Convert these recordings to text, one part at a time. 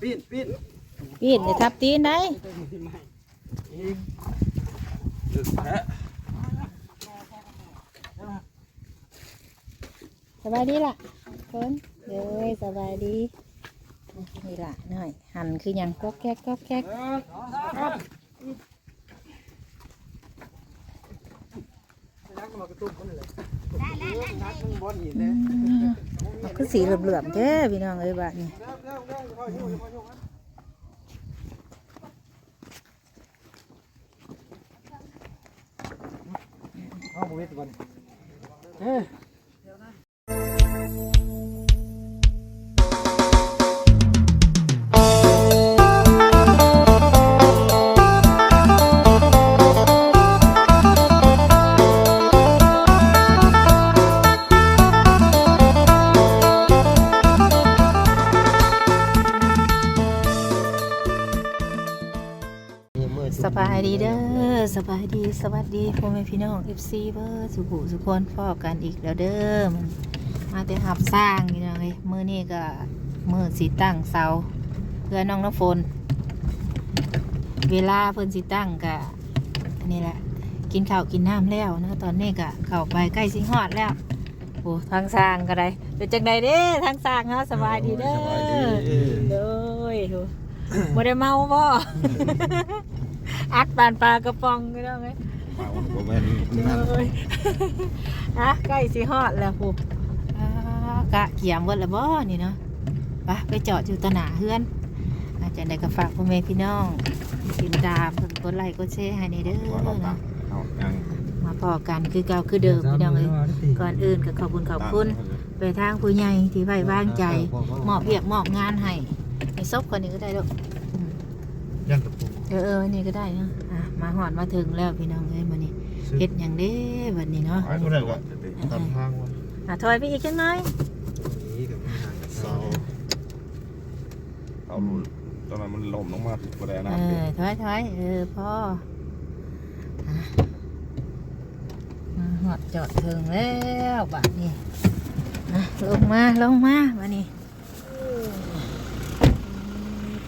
ปีนปีนปีนอย่าทับตีนได้ตึกแท้สบายดีล่ะคนเด้อสบายดีนี่ล่ะหน่อย หันคือยังก๊อกแก๊กก๊อกแก๊กนักมากระตุ้นคนเลยนับ มันคือสีเหลือมๆแท้พี่น้องเอ้ยบ้านนี่เอาบุ้ยตัวนี้เฮ้ สบายดีเด้อสบายดีสวัสดีพ่อแม่พี่น้องเอฟซีเบอร์สุขุสุขคนพ่อกันอีกแล้วเด้อมันมาแต่หับสร้างนี่น้องเอ้ยมือนี่ก็มือสีตั้งเสาเพื่อน้องน้ำฝนเวลาเพิ่นสิตั้งกะนี่แหละ กินข้าวกินน้ำแล้วนะตอนนี้กะเข้าไปใกล้สิฮอดแล้วโอ้ทางสร้างก็ได้เป็นจังใดเด้ทางสร้างเนาะสบายดีเด้อเด้อโหบ่ได้เมาบ่ อัดปานปลากระป๋องก็ได้ไหมมาวันบ่แม่นนั่นเด้ออะใกล้สิฮอดแล้วพูอ่ากะเกี่ยมเบิดแล้วบ่นี่เนาะไปไปจอดอยู่ตะหนาเฮือนอาจารย์ได้ก็ฝากพ่อแม่พี่น้องติดตามเพิ่นกดไลค์กดแชร์ให้นี่เด้อว่าเราตันะกเอายังมาพอกันคือเก่าคือเดิมพี่น้องเอ้ยก่อนอื่นก็ขอบคุณขอบคุณไปทางผู้ใหญ่ที่ไว้วางใจมอบเวียกมอบงานให้ให้ซบคนนี้ก็ได้ลูกอืมยังกระปุก เออเอออันนี่ก็ได้เนาะอะมาหอดมาถึงแล้วพี่น้องเอ้ยมานี่เฮ็ดอย่างเด้บัดนี้เนาะไอ้คนไหนก็ตามทางวะอะถอยไปอีกจังหน่อยนี่กับพี่นายเสาเอาลุตอนนั้นมันล้มลงมาติดกระแดเอน้ำเด็อถอยถอยเออพ่ออะมาหอดจอดถึงแล้วบัดนี้อะลงมาลงมาบัดนี้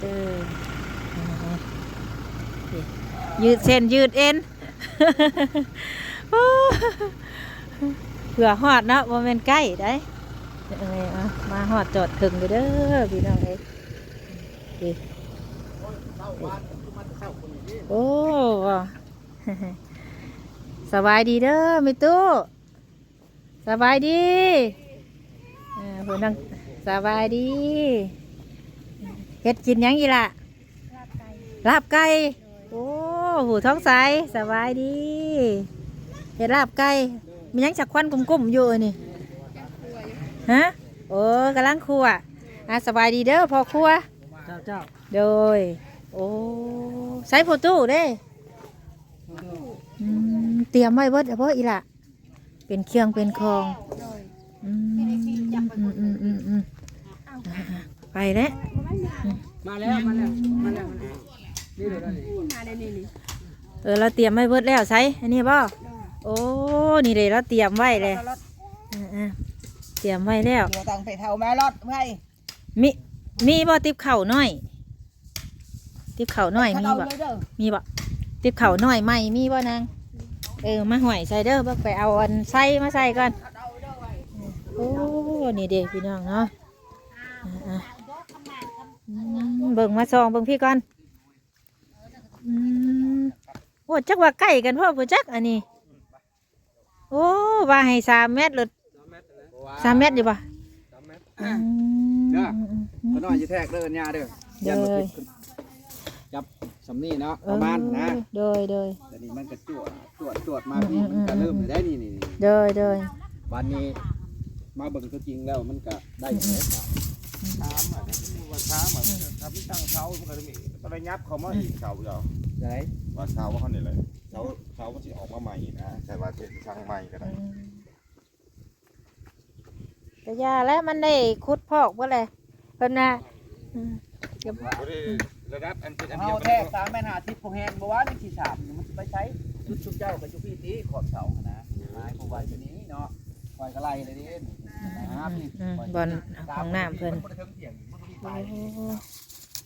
เตอ ยืดเส้นยืดเอ็นเผื่อหอดนะว่าเป็นใกล้ได้มาหอดจอดถึงเด้อพี่น้องเอ้ดีโอ้สบายดีเด้อมิตู้สบายดีเออเพิ่นนั่งสบายดีเฮ็ดกินยังอีล่ะลาบไก่ โอ้ หูท้องใสสบายดีเฮ็ดลาบไก่มีหยังจักควันกุ้มๆอยู่นี่ฮะโอ้กำลังครัวอะสบายดีเด้อพอครัวเจ้าเจ้าโดยโอ้ใช้โฟตู้เด้อืมเตรียมไว้เบิดเพราะอีละเป็นเครื่องเป็นคองอืมอืมอืมอืมอืมอ่าๆไปแล้วมาแล้วมาแล้วมาแล้วนี่เลยนี่เออเราเตรียมไว้เบิดแล้วใช้อันนี้บ่โอ้นี่เลยเราเตรียมไว้เลยอ่าๆเตรียมไว้แล้ว เดี๋ยวตังไปเท่าแม่รอดไงมีมีบ่ติบเข่าวน้อย ติบเข่าวน้อยถ้ามีเอาบ่เลยเด้อมีบ่ติบเข่าวน้อยไหมมีบ่นางเออมาห่วยใส่เด้อเบิ่งไปเอาอันใส่มาใส่ก่อนโอ้นี่เด็กพี่น้องเนาะอะๆอืมเบิ่งมาซองเบิ่งพี่ก่อนอืม โอ้จักว่าใกล้กันพ่อผู้จักอันนี้ โอ้ว่าให้สามเมตรเลยสามเมตรดีป่ะอืมก็น้อยจะแทกเด้อยาเด้อเด้อจับสำนีเนาะประมาณนะโดยโดยแต่นี่มันก็จวดจวดจวดมาพี่มันก็เริ่มได้นี่นี่โดยโดยวันนี้มาเบิ่งตัวจริงแล้วมันก็ได้อยู่แล้วถามอะ ว่าถามอะถ้าพี่ตั้งเสามันก็จะมีก็ได้ยับเขามาอีกเสาเดียวไหนว่าเสาว่าเขาเนี่ยเลยเสาเสามันสิออกมาใหม่นะแต่ว่าจะสร้างใหม่ก็ได้แต่ยาแล้วมันได้คุดพอกว่าเลยเพิ่นน่ะอืมเก็บระดับอันเป็นอันเอาเดียวแทกสามแม่นาทิพย์พงแหงบ่ว่านี่ที่สามมันไปใช้ชุดชุดเจ้ากับชุดพี่ตีขอบเสานะไม้ผู้ไว้ตัวนี้เนาะคอยกระไล่เลยดินะอืมบอลของน้ำเพิ่น บ่ได้เทิงเถียงมันก็มี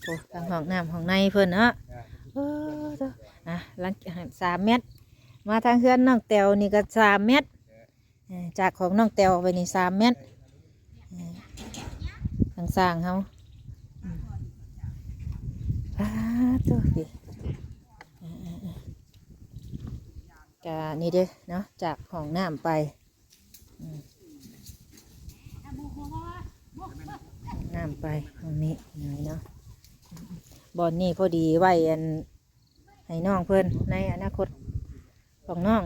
โอ้ไปโอ้ทางห้องน้ำห้องในเพิ่นเนาะเออเด้ออะหลังสามเมตร มาทางเฮือนน้องแตวนี่ก็สามเมตรเออจากของน้องแตวไปนี่สามเมตรเออทางสร้างเขาอืมอ่าตัวพี่เออเออเออกะนี่เด้อเนาะจากห้องน้ำไปอืมห้อง น้ำไปห้องนี้นี่เนาะบอนนี่พอดีไว้อันให้น้องเพิ่นในอนาคตของน้อง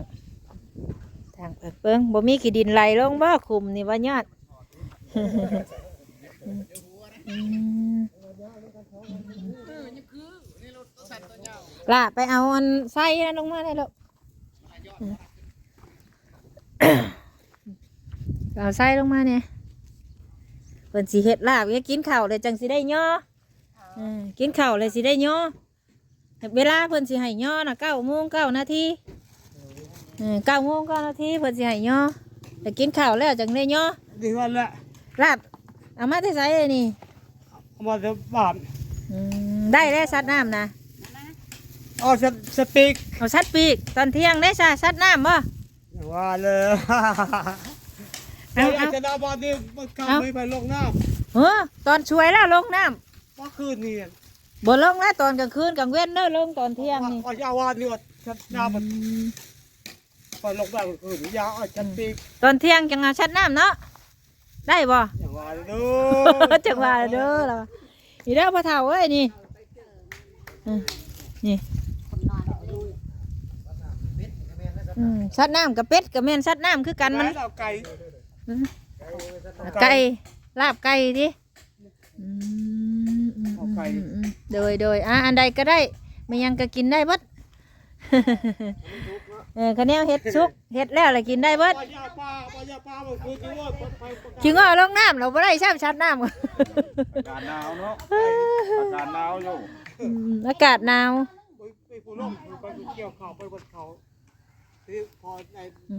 ทางเปิดเปิงบ่มีขี้ดินไหลลงบ่คุมนี่ว่ายอดล่ะไปเอาอันไส้นั่นลงมาได้แล้วเอาไส้ลงมาเนี่ย เพิ่นสิเฮ็ดลาบอย่ากินข้าวเลยจังสิได้ย่อเออกินข้าวเลยสิได้ย่อเวลาเพิ่นสิให้ย่อน่ะเก้าโมงเก้านาทีเออเก้าโมงเก้านาทีเพิ่นสิให้ย่อแต่กินข้าวแล้วจังได้ย่อดีวันละลาบเอามาที่ไสเลยนี่เอามาจะบานอืมได้แล้วซัดน้ำนะเอาสสปีกเอาซัดปีกตอนเที่ยงได้ซะซัดน้ำบ่อย่าว่าเลย เอาอาเอาจจะดาบอลนี่มันกลับเอาไปไปลงน้เออตอนช่วยแล้วลงน้ำเมื่อคืนนี่ำบ่ลงแล้วตอนกลางคืนกลางเว้นเด้อลงตอนเที่ยงนี่เอายาวานนี่ว่าชัดน้ำมันไปลงได้เมื่อคืนนี่ยาวเอาชัดปีกตอนเที่ยงจังเอาซัดน้ำเนาะได้บ่ อย่าว่าเลยจังว่าเด้อล่ะอีเด้อพ่อเฒ่าเอ้ยนี่อืมนี่อืมซัดน้ำกับเป็ดกับแม่นซัดน้ำคือกันมันเอาไก่อืม ไก่ลาบไก่ดิอืมอืมอืมอืมโดยโดยอะอันใดก็ได้ไม่ยังก็กินได้เบิดเออข้าวเหนียวเห็ดซุกเห็ดแล้วอะไรกินได้เบิดปลายาปลาปลายาปลาเมื่อคืนนี่ว่าไปไปขิงอ้อลงน้ำเราไม่ได้ช่ำชัดน้ำอากาศหนาวเนาะอากาศหนาวอยู่อืมอากาศหนาวไปไปผู้ล่มไปเกี่ยวเขาไปบนเขา ที่พอใน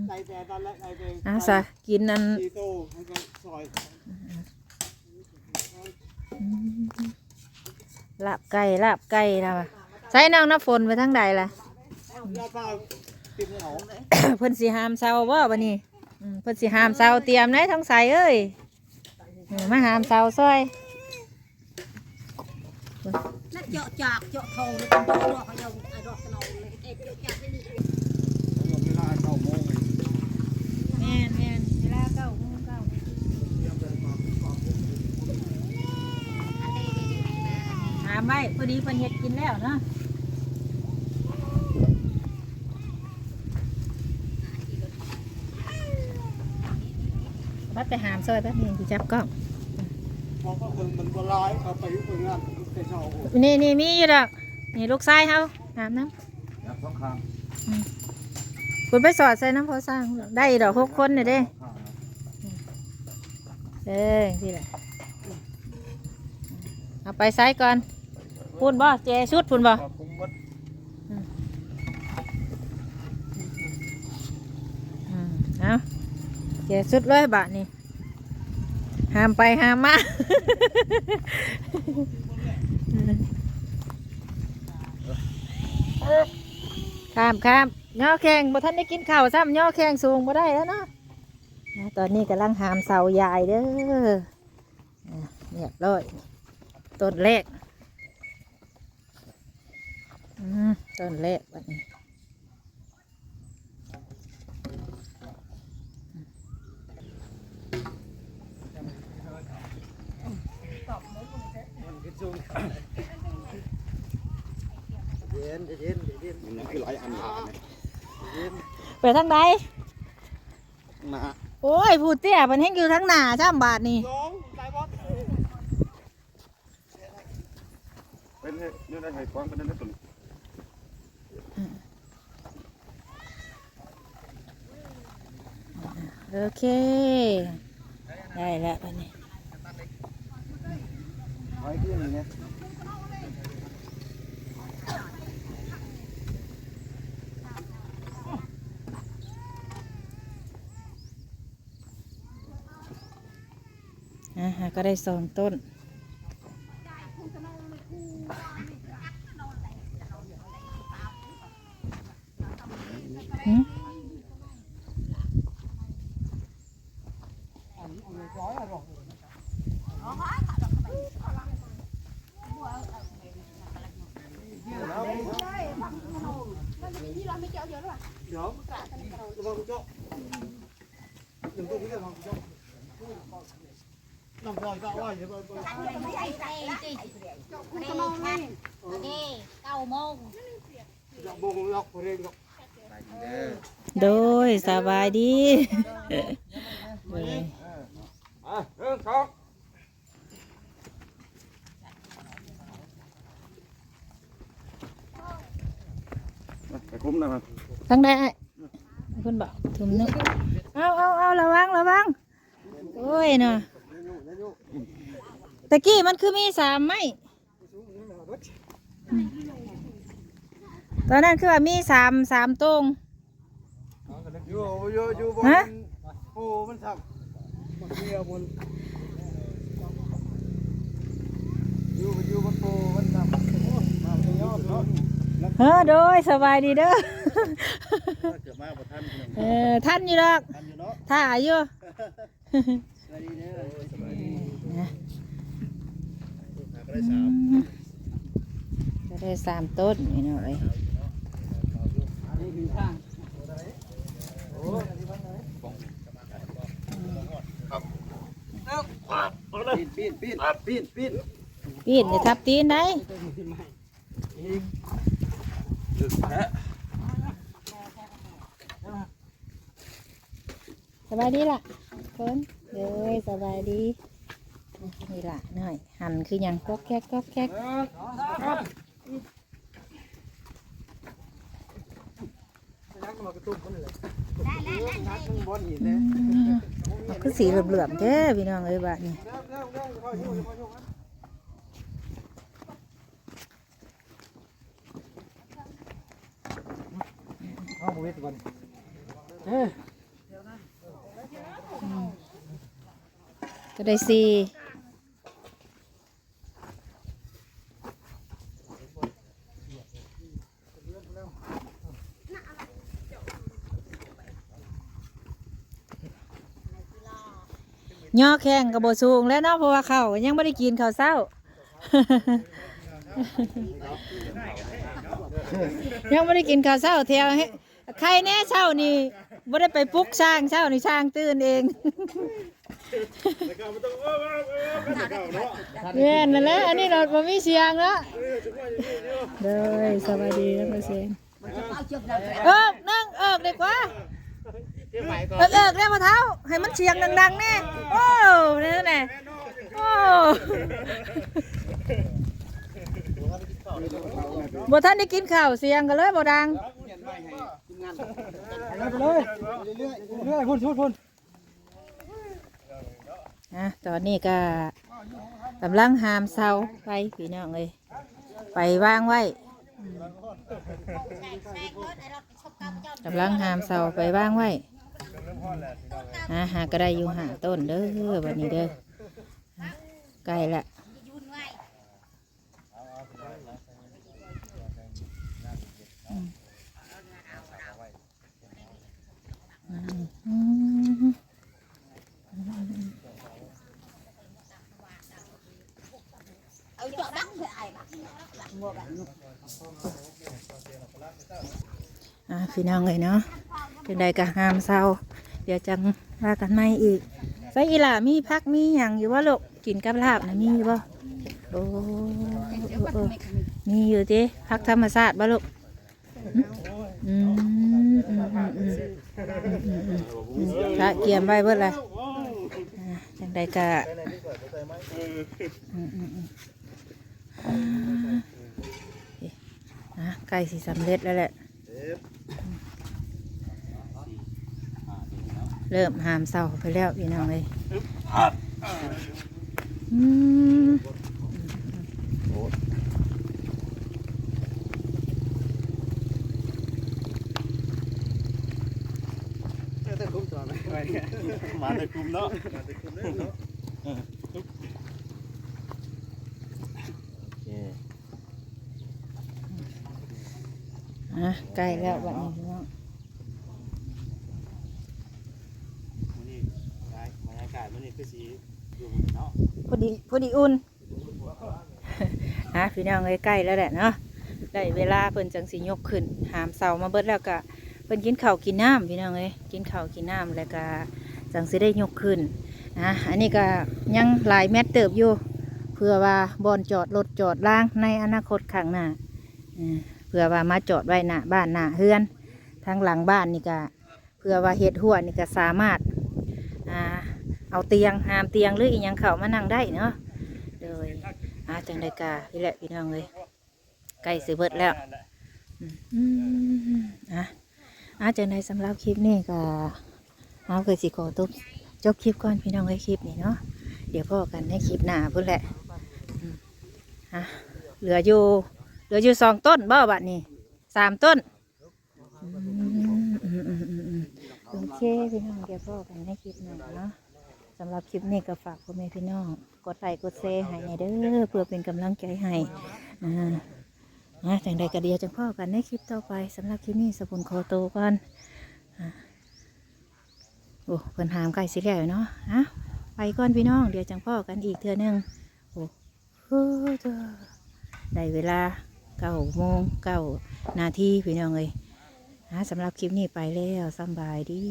ในแต่นั้นและในแต่อะซะกินอันตีโต้ให้กันซอยลาบไก่ลาบไก่นะวะใส่น้องน้ำฝนไปทั้งใดล่ะยาปลาติดเขาเพิ่นสิหามเซาบ่บัดนี้อืมเพิ่นสิหามเซาเตรียมได้ทั้งใสเอ้ยเออมาหามเซาซอย nó chợ chạc chợ thầu nó cũng đổ đỏ vào dòng ai đỏ cái nào lấy cái chợ chạc cái gì เวลาเก้าโมงเลย แม่นแม่นเวลาเก้าโมงเก้าหามไว้พอ ดีเพิ่นเฮ็ดกินแล้วเนาะบัดไปหามซอยแป๊บนึงสิจับกล้องเพราะว่าคนมันบลายเขาไปยุ่งไปงานแต่เช้านี่นี่มีอยู่ดอกนี่ลูกชายเฮาหามน้ยับสองข้างำคุณไปสอดใส่น้ำพอสร้างได้ดอกหกคนเนี่ยเด้ข้างนะเอ้ยที่แหละเอาไปไซก่อน พูนบ่เจชุดพูนบ่ขอบคุณหมดอืมเอาเจชุดเลยบาทนี่ห้ามไปห้ามมาข้ามข้ามย่อแข่งบ่ท่านได้กินข้าวซ้ำย่อแข่งสูงบ่ได้แล้วเนาะอ่าตอนนี้กำลังหามเสายายเด้ออ่าเรียบร้อยต้นแรก ต้นแรกแบบนี้เย็นเย็นเย็นมันคือหลายอันไปทางใดนะโอ้ยผู้เตี้ยมันแห้งอยู่ทั้งหน้าช่ำบาทนี่เป็นเนื้อได้ไข่ควางเป็นเนื้อตุ่น โอเค ได้แล้วบัดนี้ไว้ที่นี่เนี่ยอะก็ได้สองต้น เก้าโมงโดยสบายดีเลยอะเรื่องสองไปคุ้มนะครับตั้งได้ไอ้ เพิ่นบอกถุมนึงเอาเอาเอาระวังระวังโอ้ยเนาะตะกี้มันคือมีสามไหมตอนนั้นคือว่ามีสามสามตรงอยู่อยู่อยู่บนฮะปูมันทำมันเดียวบนอยู่อยู่บนปูมันทำโอ้มาเป็นยอดเนาะ เออโดยสบายดีเด้อเกิดมาบ่ทันเพิ่นเออท่านอยู่ดอกทันอยู่เนาะท่าอยู่สวัสดีเด้อสวัสดีนะก็ได้สามจะได้สามต้นนี่เนาะเลยอันนี้คือข้างปีนปีนปีนปีนปีนปีนจะทับตีนได้ลึก แท้สบายดีล่ะคนเลยสบายดีนี่ล่ะหน่อย หันคือยังก๊อกแก๊กก๊อกแก๊กกมากระตุ้นคนเลยนักมึงบนหินเลยมันคือสีเหลือมๆแท้พี่น้องเอ้ยบ้านนี้ เร็วเร็วเร็วพ่อยุ่งพ่อยุ่งเอาบุ้ยก่อนเฮ้ยก็ได้สี่ย่อแข้งกับโบสูงแล้วเนาะเพราะว่าเขาวยังไม่ได้กินข้าวเศร้า ยังไม่ได้กินข้าวเช้าเที่ยวให้ ใครแน่เช้านี่ไม่ได้ไปปลุกช้างเช้านี่ช้างตื่นเองเวียนนั่นแหละอันนี้เราบ่มีเสียงแล้วเด้อสวัสดีแล้วก็เสียงเอนเอิกนั่งเอิกดีกว่าเอิกเอิกได้มาเท้าให้มันเสียงดังๆแน่โอ้นี่นแหละโอ้บ่ท่านได้กินข้าวเสียงกันเลยบ่ดัง ไปเลยเรื่อยเรื่อยพุ่นพุ่นพุ่นนะตอนนี้ก็กำลังหามเสาไปพี่น้องเลยไปวางไว้กำลังหามเสาไปวางไว้นะหาก็ได้อยู่หาต้นเด้อวันนี้เด้อใกล้ละอืมอืม เอาเชือกดันเพี่น้องเลยเนาะเป็นใดก็หามเสาเดี๋ยวจังว่ากันไม่อีกใส่อีหล่ามีพักมีอย่างอยู่ว่าลูกกินกับลาบนะมีอยู่บ่โอ้โอ้มีอยู่ติพักธรรมชาติบ่ลูกอืม พระเกียมไว้เบิดเลยอะจังใดกะใกล้สิสำเร็จแล้วแหละ เริ่มหามเศร้าไปแล้วพี่น้องเลยอืม มาแต่กลุ่มเนาะมาแต่กลุ่มเนาะอะใกล้แล้ววันนี้เนาะพอดีพอดีอุ่นนะพี่น้องใกล้ๆแล้วแหละเนาะได้เวลาเพิ่นจังสิยกขึ้นหามเสามาเบิดแล้วก็ เพิ่นกินข้าวกินน้ำพี่น้องเอ้ยกินข้าวกินน้ำแล้วก็จังสิได้ยกขึ้นนะอันนี้ก็ยังหลายแมตเติบอยู่ เพื่อว่าบอนจอดรถจอดล่างในอนาคตข้างหน้าเพื่อว่ามาจอดไว้หน้าบ้านหน้าเฮือนทางหลังบ้านนี่ก็เพื่อว่าเฮ็ดหัวนี่ก็สามารถอ่าเอาเตียงหามเตียงหรืออีหยังเข้ามานั่งได้เนาะโดยอาจังไดกาพี่แหละพี่น้องเลยใกล้สิเบิดแล้วอืมอืมอะ อาจังไดสำหรับคลิปนี้ก็เอาเคยสิขอตุบจบคลิปก่อนพี่น้องเลยคลิปนี้เนาะเดี๋ยวพ่อกันในคลิปหน้าพุ่นแหละอะเหลืออยู่เหลืออยู่สองต้นบ่บัดนี้สามต้นโอเคพี่น้องเดี๋ยวพ่อกันในคลิปหน้าเนาะสำหรับคลิปนี้ก็ฝากพ่อแม่พี่น้อง กดไลค์กดแชร์ให้ในเด้อเพื่อเป็นกำลังใจให้อ่า นะแต่งใดก็เดียวจังพ่อกันในคลิปต่อไปสำหรับคลิปนี้สบุนโคโตก่อนโอ้เพิ่นหามใกล้สิแล้วเนาะอะไปก่อนพี่น้องเดี๋ยวจังพ่อกันอีกเทื่อหนึงโอ้โหเด้อได้เวลาเก้าโมงเก้านาทีพี่น้องเลยนะสำหรับคลิปนี้ไปแล้วสบายดี